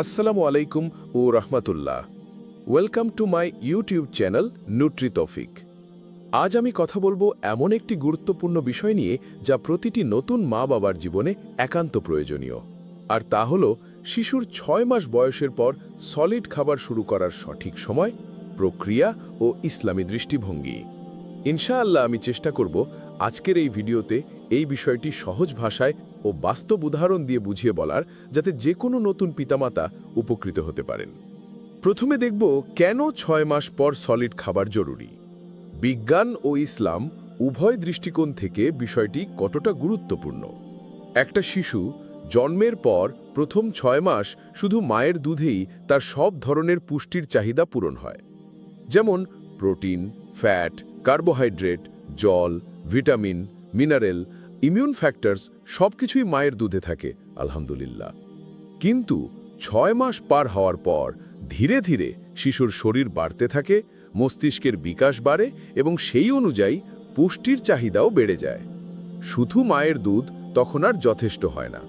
আসসালামু আলাইকুম ও রহমতুল্লাহ। Welcome to my YouTube channel Nutri Taufiq. আজ আমি কথা বলব এমন একটি গুরুত্বপূর্ণ বিষয় নিয়ে যা প্রতিটি নতুন মা বাবার জীবনে একান্ত প্রয়োজনীয়। আর তা হল, শিশুর ছয় মাস বয়সের পর সলিড খাবার শুরু করার সঠিক সময়, প্রক্রিয়া ও ইসলামী দৃষ্টিভঙ্গি। ইনশাআল্লাহ আমি চেষ্টা করব আজকের এই ভিডিওতে এই বিষয়টি সহজ ভাষায় ও বাস্তব উদাহরণ দিয়ে বুঝিয়ে বলার যাতে যে কোনো নতুন পিতামাতা উপকৃত হতে পারেন। প্রথমে দেখব কেন ছয় মাস পর সলিড খাবার জরুরি। বিজ্ঞান ও ইসলাম উভয় দৃষ্টিকোণ থেকে বিষয়টি কতটা গুরুত্বপূর্ণ? একটা শিশু জন্মের পর প্রথম ছয় মাস শুধু মায়ের দুধেই তার সব ধরনের পুষ্টির চাহিদা পূরণ হয়। যেমন প্রোটিন, ফ্যাট, কার্বোহাইড্রেট, জল, ভিটামিন, মিনারেল ইমিউন ফ্যাক্টরস সবকিছুই মায়ের দুধে থাকে, আলহামদুলিল্লাহ। কিন্তু ছয় মাস পার হওয়ার পর ধীরে ধীরে শিশুর শরীর বাড়তে থাকে, মস্তিষ্কের বিকাশ বাড়ে এবং সেই অনুযায়ী পুষ্টির চাহিদাও বেড়ে যায়। শুধু মায়ের দুধ তখন আর যথেষ্ট হয় না।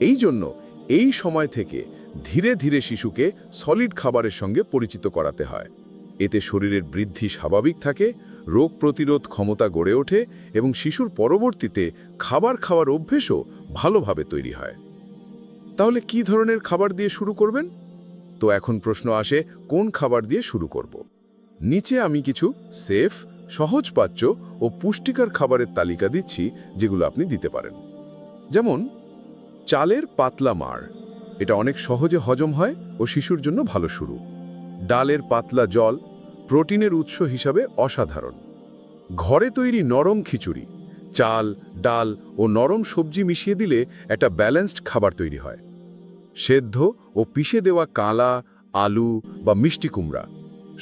এই জন্য এই সময় থেকে ধীরে ধীরে শিশুকে সলিড খাবারের সঙ্গে পরিচিত করাতে হয়। এতে শরীরের বৃদ্ধি স্বাভাবিক থাকে, রোগ প্রতিরোধ ক্ষমতা গড়ে ওঠে এবং শিশুর পরবর্তীতে খাবার খাওয়ার অভ্যেসও ভালোভাবে তৈরি হয়। তাহলে কি ধরনের খাবার দিয়ে শুরু করবেন? তো এখন প্রশ্ন আসে, কোন খাবার দিয়ে শুরু করব? নিচে আমি কিছু সেফ সহজপাচ্য ও পুষ্টিকর খাবারের তালিকা দিচ্ছি, যেগুলো আপনি দিতে পারেন। যেমন, চালের পাতলা মাড়। এটা অনেক সহজে হজম হয় ও শিশুর জন্য ভালো শুরু। ডালের পাতলা জল প্রোটিনের উৎস হিসাবে অসাধারণ। ঘরে তৈরি নরম খিচুড়ি, চাল, ডাল ও নরম সবজি মিশিয়ে দিলে একটা ব্যালেন্সড খাবার তৈরি হয়। সেদ্ধ ও পিষে দেওয়া কালা, আলু বা মিষ্টি কুমড়া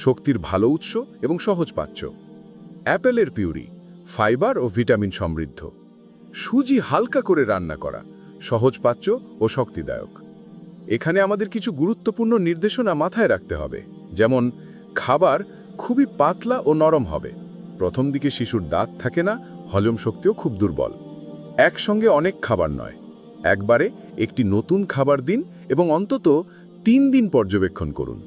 শক্তির ভালো উৎস এবং সহজ পাচ্য। অ্যাপেলের পিউরি, ফাইবার ও ভিটামিন সমৃদ্ধ। সুজি হালকা করে রান্না করা সহজ পাচ্য ও শক্তিদায়ক। এখানে আমাদের কিছু গুরুত্বপূর্ণ নির্দেশনা মাথায় রাখতে হবে। যেমন, খাবার খুবই পাতলা ও নরম হবে। প্রথম দিকে শিশুর দাঁত থাকে না, হজম শক্তিও খুব দুর্বল। একসঙ্গে অনেক খাবার নয়। একবারে একটি নতুন খাবার দিন এবং অন্তত তিন দিন পর্যবেক্ষণ করুন।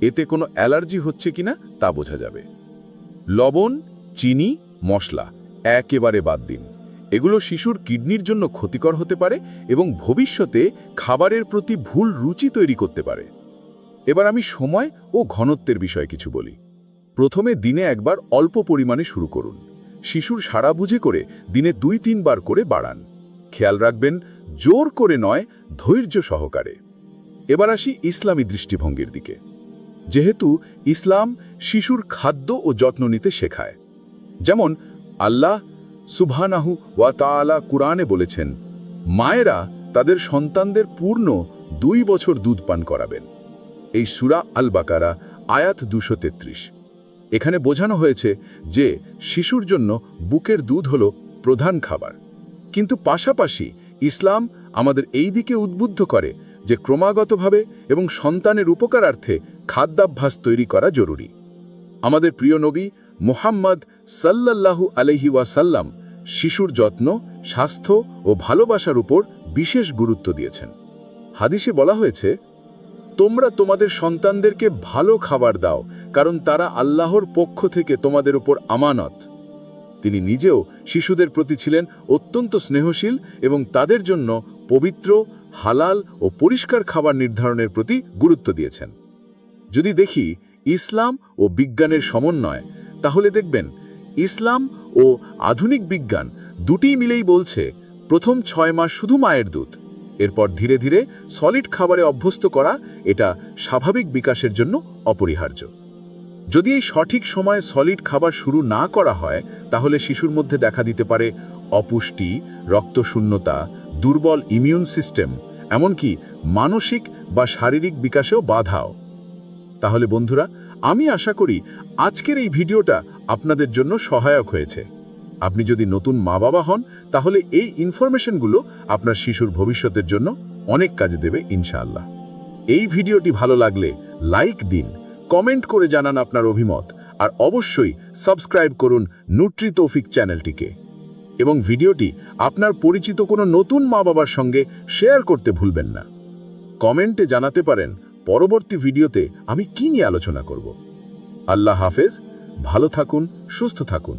এতে কোনো অ্যালার্জি হচ্ছে কিনা তা বোঝা যাবে। লবণ, চিনি, মশলা একেবারে বাদ দিন। এগুলো শিশুর কিডনির জন্য ক্ষতিকর হতে পারে এবং ভবিষ্যতে খাবারের প্রতি ভুল রুচি তৈরি করতে পারে। এবার আমি সময় ও ঘনত্বের বিষয়ে কিছু বলি। প্রথমে দিনে একবার অল্প পরিমাণে শুরু করুন। শিশুর সারা বুঝে করে দিনে দুই তিনবার করে বাড়ান। খেয়াল রাখবেন, জোর করে নয়, ধৈর্য সহকারে। এবার আসি ইসলামী দৃষ্টিভঙ্গির দিকে। যেহেতু ইসলাম শিশুর খাদ্য ও যত্ন নিতে শেখায়। যেমন, আল্লাহ সুবহানাহু ওয়া তাআলা কুরআনে বলেছেন, মায়েরা তাদের সন্তানদের পূর্ণ দুই বছর দুধ পান করাবেন। এই সুরা আল বাকারা আয়াত দুশো তেত্রিশ। এখানে বোঝানো হয়েছে যে শিশুর জন্য বুকের দুধ হল প্রধান খাবার। কিন্তু পাশাপাশি ইসলাম আমাদের এই দিকে উদ্বুদ্ধ করে যে ক্রমাগতভাবে এবং সন্তানের উপকারার্থে খাদ্যাভ্যাস তৈরি করা জরুরি। আমাদের প্রিয় নবী মোহাম্মদ সাল্লাল্লাহু আলহি ওয়াসাল্লাম শিশুর যত্ন, স্বাস্থ্য ও ভালোবাসার উপর বিশেষ গুরুত্ব দিয়েছেন। হাদিসে বলা হয়েছে তোমরা তোমাদের সন্তানদেরকে ভালো খাবার দাও, কারণ তারা আল্লাহর পক্ষ থেকে তোমাদের উপর আমানত। তিনি নিজেও শিশুদের প্রতি ছিলেন অত্যন্ত স্নেহশীল এবং তাদের জন্য পবিত্র, হালাল ও পরিষ্কার খাবার নির্ধারণের প্রতি গুরুত্ব দিয়েছেন। যদি দেখি ইসলাম ও বিজ্ঞানের সমন্বয়, তাহলে দেখবেন ইসলাম ও আধুনিক বিজ্ঞান দুটিই মিলেই বলছে, প্রথম ছয় মাস শুধু মায়ের দুধ। এরপর ধীরে ধীরে সলিড খাবারে অভ্যস্ত করা এটা স্বাভাবিক বিকাশের জন্য অপরিহার্য। যদি এই সঠিক সময়ে সলিড খাবার শুরু না করা হয়, তাহলে শিশুর মধ্যে দেখা দিতে পারে অপুষ্টি, রক্তশূন্যতা, দুর্বল ইমিউন সিস্টেম এমনকি মানসিক বা শারীরিক বিকাশেও বাধাও। তাহলে বন্ধুরা, আমি আশা করি আজকের এই ভিডিওটা আপনাদের জন্য সহায়ক হয়েছে। আপনি যদি নতুন মা বাবা হন, তাহলে এই ইনফরমেশনগুলো আপনার শিশুর ভবিষ্যতের জন্য অনেক কাজে দেবে, ইনশাআল্লাহ। এই ভিডিওটি ভালো লাগলে লাইক দিন, কমেন্ট করে জানান আপনার অভিমত, আর অবশ্যই সাবস্ক্রাইব করুন নুট্রি তৌফিক চ্যানেলটিকে। এবং ভিডিওটি আপনার পরিচিত কোনো নতুন মা বাবার সঙ্গে শেয়ার করতে ভুলবেন না। কমেন্টে জানাতে পারেন, পরবর্তী ভিডিওতে আমি কি নিয়ে আলোচনা করব। আল্লাহ হাফেজ, ভালো থাকুন, সুস্থ থাকুন।